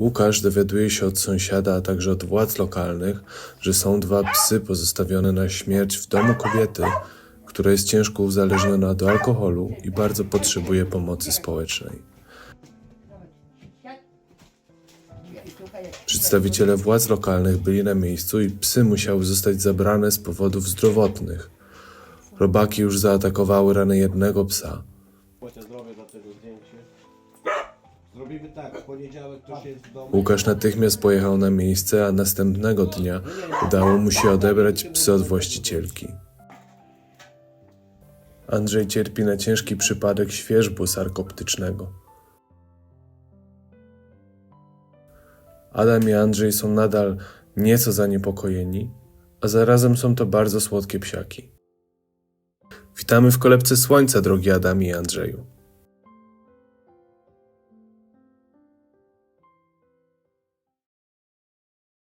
Łukasz dowiaduje się od sąsiada, a także od władz lokalnych, że są dwa psy pozostawione na śmierć w domu kobiety, która jest ciężko uzależniona do alkoholu i bardzo potrzebuje pomocy społecznej. Przedstawiciele władz lokalnych byli na miejscu i psy musiały zostać zabrane z powodów zdrowotnych. Robaki już zaatakowały rany jednego psa. Zdrowie za tego zdjęcie. Zrobimy tak, poniedziałek. Łukasz natychmiast pojechał na miejsce, a następnego dnia udało mu się odebrać psy od właścicielki. Andrzej cierpi na ciężki przypadek świeżbu sarkoptycznego. Adam i Andrzej są nadal nieco zaniepokojeni, a zarazem są to bardzo słodkie psiaki. Witamy w kolebce słońca, drogi Adamie i Andrzeju.